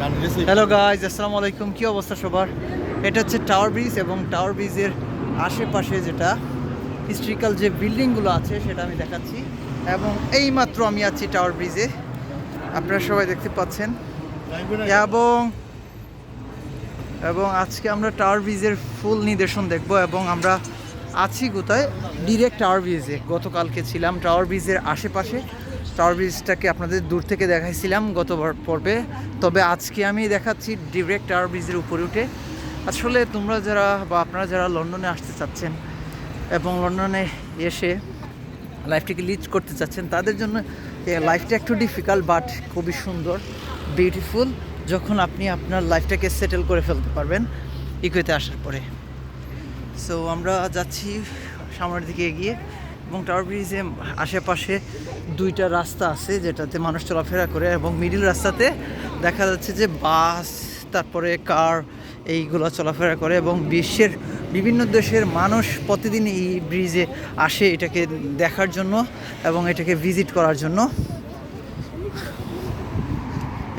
Hello guys আসসালামু আলাইকুম। কী অবস্থা সবার? এটা হচ্ছে টাওয়ার ব্রিজ এবং টাওয়ার ব্রিজের আশেপাশে যেটা হিস্ট্রিক্যাল যে বিল্ডিংগুলো আছে সেটা আমি দেখাচ্ছি। এবং এই মাত্র আমি আছি টাওয়ার ব্রিজে আপনারা সবাই দেখতে পাচ্ছেন। এবং এবং আজকে আমরা টাওয়ার ব্রিজের ফুল নিদর্শন দেখব এবং আমরা আছি কোথায়? ডিরেক্ট টাওয়ার ব্রিজে গতকালকে ছিলাম টাওয়ার ব্রিজের আশেপাশে। টাওয়ার ব্রিজটাকে আপনাদের দূর থেকে দেখাইছিলাম গত পর্বে। তবে আজকে আমি দেখাচ্ছি ডিরেক্ট টাওয়ার ব্রিজের উপরে উঠে। আসলে তোমরা যারা বা আপনারা যারা লন্ডনে আসতে চাচ্ছেন এবং লন্ডনে এসে লাইফটাকে লিড করতে চাচ্ছেন, তাদের জন্য লাইফটা একটু ডিফিকাল্ট বাট খুবই সুন্দর বিউটিফুল যখন আপনি আপনার লাইফটাকে সেটেল করে ফেলতে পারবেন ইকুয়েতে আসার পরে। সো আমরা যাচ্ছি সামনের দিকে এগিয়ে। এবং টাওয়ার ব্রিজে আশেপাশে দুইটা রাস্তা আছে যেটাতে মানুষ চলাফেরা করে এবং মিডিল রাস্তাতে দেখা যাচ্ছে যে বাস তারপরে কার এইগুলো চলাফেরা করে এবং বিশ্বের বিভিন্ন দেশের মানুষ প্রতিদিন এই ব্রিজে আসে এটাকে দেখার জন্য এবং এটাকে ভিজিট করার জন্য।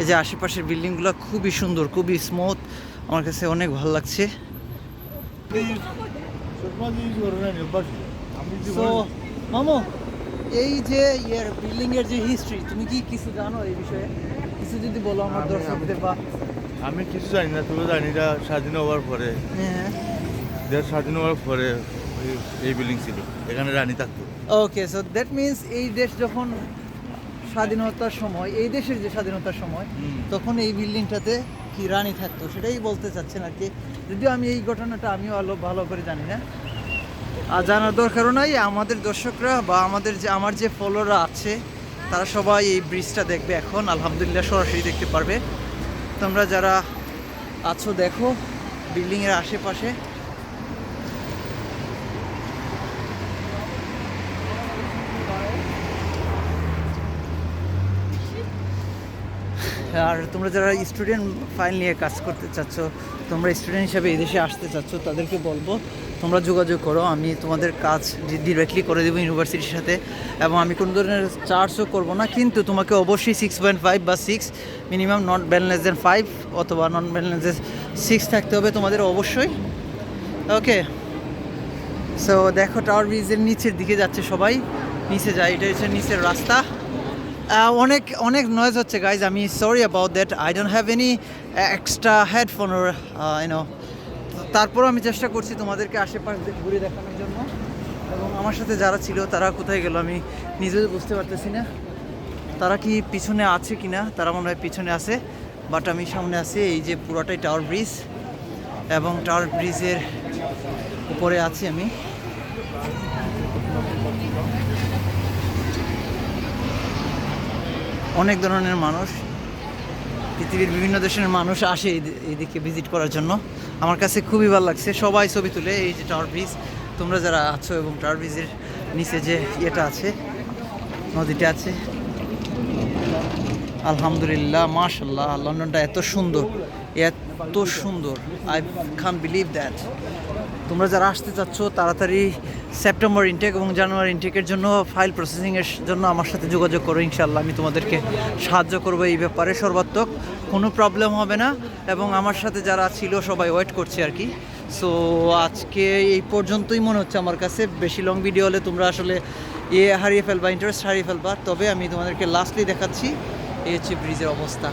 এই যে আশেপাশের বিল্ডিংগুলো খুবই সুন্দর খুবই স্মুথ। আমার কাছে অনেক ভালো লাগছে। মামু এই যে ইয়ের বিল্ডিং এর যে হিস্ট্রি তুমি কি কিছু জানো এই বিষয়ে? কিছু যদি বলো আমার আমি- দর্শকদের বা আমি কিছু জানি না তুমি জানি এটা স্বাধীন হওয়ার পরে। হ্যাঁ। দেশ স্বাধীন হওয়ার পরে এই- বিল্ডিং ছিল এখানে রানী থাকতো। ওকে সো দ্যাট মিনস এই দেশ যখন স্বাধীনতার সময় এই দেশের যে স্বাধীনতার সময় তখন এই বিল্ডিংটাতে কি রানী থাকতো সেটাই বলতে চাচ্ছেন আর কি। যদিও আমি এই ঘটনাটা আমিও আলো ভালো করে জানি না। জানার দরকারও নাই, আমাদের দর্শকরা বা আমাদের যে আমার যে ফলোরা আছে, তারা সবাই এই ব্রিজটা দেখবে এখন, আলহামদুলিল্লাহ সরাসরি দেখতে পারবে। তোমরা যারা আছো, দেখো বিল্ডিংয়ের আশেপাশে। আর তোমরা যারা স্টুডেন্ট ফাইল নিয়ে কাজ করতে চাচ্ছ, তোমরা স্টুডেন্ট হিসাবে এই দেশে আসতে চাচ্ছ, তাদেরকে বলব, তোমরা যোগাযোগ করো, আমি তোমাদের কাজ ডিরেক্টলি করে দেবো ইউনিভার্সিটির সাথে। এবং আমি কোনো ধরনের চার্জও করব না, কিন্তু তোমাকে অবশ্যই সিক্স পয়েন্ট ফাইভ বা six minimum not balance five অথবা নন ব্যালেন্স সিক্স থাকতে হবে তোমাদের অবশ্যই। ওকে সো দেখো টাওয়ার ব্রিজের নিচের দিকে যাচ্ছে সবাই, নিচে যায়, এটা হচ্ছে নিচের রাস্তা। অনেক অনেক নয়েজ হচ্ছে গাইজ আমি sorry about that I don't have any extra headphone or you know তারপরও আমি চেষ্টা করছি তোমাদেরকে আশেপাশ ঘুরে দেখানোর জন্য। এবং আমার সাথে যারা ছিল, তারা কোথায় গেল আমি নিজেও বুঝতে পারতেছি না। তারা কি পিছনে আছে কি না তারা মনে হয় পিছনে আছে। বাট আমি সামনে আছি, এই যে পুরোটাই টাওয়ার ব্রিজ এবং টাওয়ার ব্রিজের উপরে আছি আমি। অনেক ধরনের মানুষ, পৃথিবীর বিভিন্ন দেশের মানুষ আসে এইদিকে ভিজিট করার জন্য। আমার কাছে খুবই ভালো লাগছে। সবাই ছবি তুলে, এই যে টাওয়ার ব্রিজ তোমরা যারা আছো এবং টাওয়ার ব্রিজের নিচে যে ইয়েটা আছে, নদীটা আছে, আলহামদুলিল্লাহ মাশাল্লাহ লন্ডনটা এত সুন্দর এত সুন্দর। আই খান বিলিভ দ্যাট তোমরা যারা আসতে চাচ্ছ, তাড়াতাড়ি সেপ্টেম্বর ইনটেক এবং জানুয়ারি ইনটেকের জন্য ফাইল প্রসেসিংয়ের জন্য আমার সাথে যোগাযোগ করো ইনশাল্লাহ আমি তোমাদেরকে সাহায্য করব এই ব্যাপারে, সর্বাত্মক। কোনো প্রবলেম হবে না এবং আমার সাথে যারা ছিল, সবাই ওয়েট করছে আর কি। সো আজকে এই পর্যন্তই মনে হচ্ছে আমার কাছে। বেশি লং ভিডিও হলে তোমরা আসলে এ হারিয়ে ফেলবা ইন্টারেস্ট হারিয়ে ফেলবা। তবে আমি তোমাদেরকে লাস্টলি দেখাচ্ছি, এই হচ্ছে ব্রিজের অবস্থা।